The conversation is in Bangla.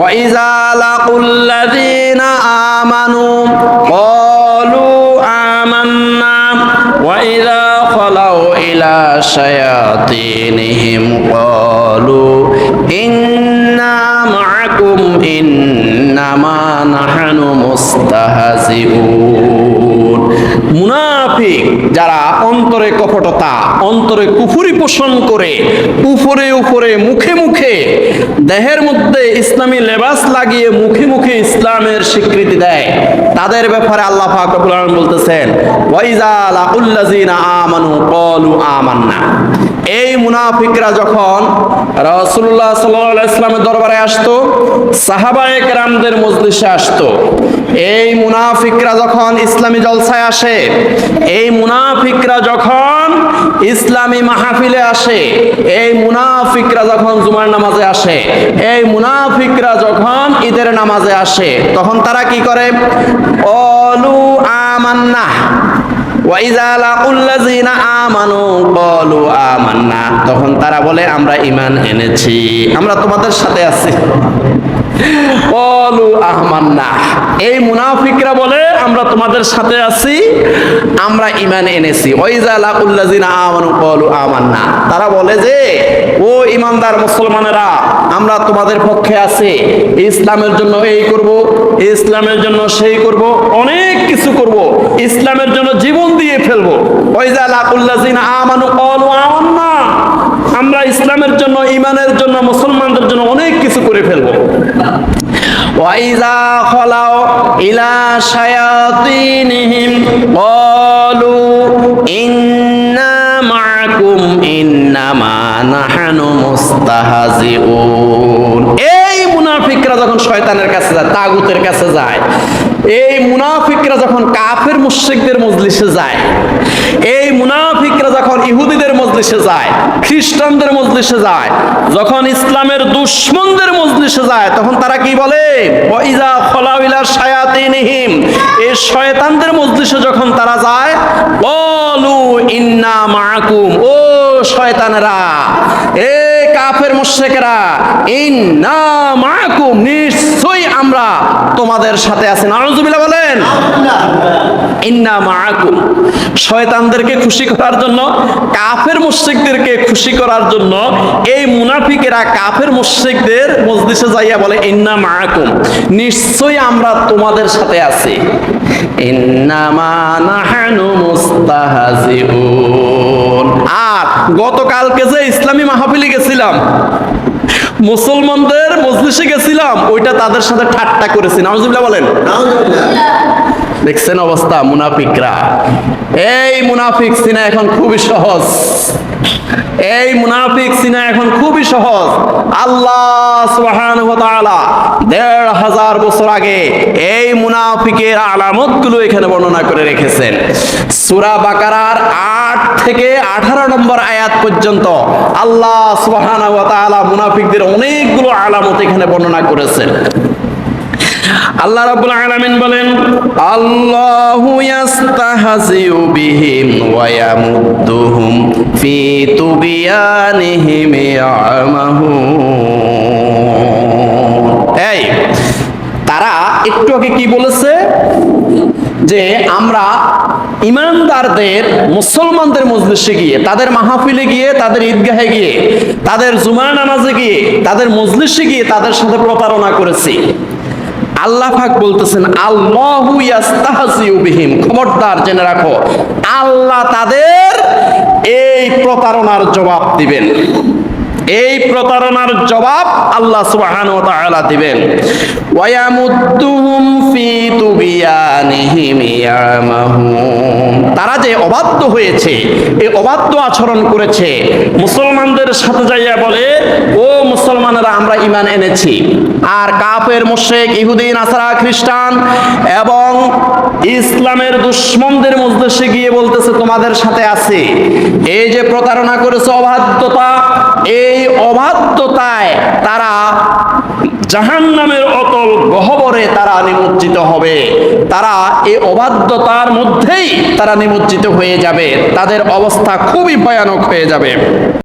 وإذا لقوا الذين آمنوا قالوا آمنا وإذا خلوا إلى شياطينهم قالوا إنا معكم إنما نحن مستهزئون منافق جرى কপটতা অন্তরে কুফুরি পোষণ করে, উপরে উপরে মুখে মুখে, দেহের মধ্যে ইসলামী লেবাস লাগিয়ে মুখে মুখে ইসলামের স্বীকৃতি দেয়। তাদের ব্যাপারে আল্লাহ পাক বলতেছেন আমানু ক্বালু আমান্না। এই মুনাফিকরা যখন আলাইহি ইসলামের দরবারে আসতো সাহাবায়ে কেরামদের মজলিসে আসতো। এই মুনাফিকরা যখন ইসলামী জলসায় আসে, এই মুনাফিকরা যখন ইসলামী মাহফিলে আসে, এই মুনাফিকরা যখন জুমার নামাজে আসে, এই মুনাফিকরা যখন ঈদের নামাজে আসে, তখন তারা কি করে? অলু আমান্না তখন তারা বলে, আমরা ইমান এনেছি, আমরা তোমাদের সাথে আছি। ক্বালু আমান্না এই মুনাফিকরা বলে, আমরা তোমাদের সাথে আছি, আমরা ঈমান এনেছি। ওয়াইজা লাকুল্লাযিনা আমানু ক্বালু আমান্না তারা বলে যে, ও ইমানদার মুসলমানেরা, আমরা তোমাদের পক্ষে আছি। ইসলামের জন্য এই করব, ইসলামের জন্য সেই করব, অনেক কিছু করব। ইসলামের জন্য জীবন দিয়ে ফেলব। ওয়াইজা লাকুল্লাযিনা আমানু ক্বালু আমান্না ইসলামের জন্য ইমানের জন্য, মুসলমানদের জন্য অনেক কিছু করে ফেলব। ওয়াইজা খলাও ইলা শায়াতিনহিম ক্বালু, ইন্না মাআকুম ইন্নামা নাহানু মুস্তাহজিউন। এই মুনাফিকরা যখন শয়তানের কাছে যায়, তাগুতের কাছে যায়, এই মুনাফিকরা যখন কাফের মুশরিকদের মজলিসে যায়, এই মুনাফিকরা যখন ইহুদিদের মজলিসে যায়, খ্রিস্টানদের মজলিসে যায়, যখন ইসলামের দুশ্মনদের মজলিসে যায়, তখন তারা কি বলে? ওয়াইজা খলাউলা শায়াতিনহিম। এই শয়তানদের মজলিসে যখন তারা যায়, বলু ইন্না মাকুম ও শয়তানেরা, এ কাফের মুশরিকেরা, ইন্না মাকুম নিশ্চয়ই আমরা তোমাদের সাথে আছি। নাউজুবিল্লাহ বলেন। ইন্না মাআকুম শয়তানদেরকে খুশি করার জন্য, কাফের মুশরিকদেরকে খুশি করার জন্য, এই মুনাফিকেরা কাফের মুশরিকদের মজলিসে যাইয়া বলে, ইন্না মাআকুম নিশ্চয়ই আমরা তোমাদের সাথে আছি। ইন্নামা নাহানু মুস্তাহজিউন আর গতকালকে যে ইসলামী মাহফিলে গেছিলাম মুসলমানদের মজলিসে গেছিলাম ওইটা তাদের সাথে ঠাট্টা করেছি। নাউজুবিল্লাহ বলেন। দেখছেন অবস্থা মুনাফিকরা? এই মুনাফিক সিনা এখন খুবই সহজ। এই মুনাফিক সিনা এখন খুবই সহজ। আল্লাহ সুবহানাহু ওয়া তাআলা দেড় হাজার বছর আগে এই মুনাফিকের আলামতগুলো এখানে বর্ণনা করে রেখেছেন। সূরা বাকারার থেকে আঠারো নম্বর আয়াত পর্যন্ত আল্লাহ সুবহানাহু ওয়া মুনাফিকদের অনেকগুলো আলামত এখানে বর্ণনা করেছেন। আল্লাহ রাব্বুল আলামিন বলেন, আল্লাহু ইয়াস্তাহজিউ বিহিম ওয়া ইয়ামুদ্দুহুম ফি তুবিয়ানিহিম ইয়ামাহুন। এই, তারা একটু আগে কি বলেছে? যে আমরা ইমানদারদের, মুসলমানদের মজলিসে গিয়ে, তাদের মাহফিলে গিয়ে, তাদের ঈদগাহে গিয়ে, তাদের জুমা নামাজে গিয়ে, তাদের মজলিসে গিয়ে তাদের সাথে প্রতারণা করেছি। আল্লাহ পাক বলতেছেন, আল্লাহু ইয়াস্তাহজিউ বিহিম। খবরদার জেনে রাখো, আল্লাহ তাদের এই প্রতারণার জবাব দিবেন। এই প্রতারণার জবাব আল্লাহ সুবহানাহু ওয়া তাআলা দিবেন। ওয়ায়ামুদ্দুহুম ফি তুবিয়ানিহিম ইয়ামাহুম তারা যে অবাধ্য হয়েছে এই অবাধ্য আচরণ করেছে, মুসলমানদের সাথে যাইয়া বলে, ও মুসলমানেরা, আমরা ঈমান এনেছি। আর কাফের, মুশরিক, ইহুদি, নাসারা, খ্রিস্টান এবং ইসলামের দুশ্মনদের মজলিসে গিয়ে বলতেছে, তোমাদের সাথে আছে। এই যে প্রতারণা করেছে অবাধ্যতা, এই অবাধ্যতায় তারা জাহান্নামের অতল গহবরে তারা নিমজ্জিত হবে। তারা এই অবাধ্যতার মধ্যেই তারা নিমজ্জিত হয়ে যাবে। তাদের অবস্থা খুবই ভয়ানক হয়ে যাবে।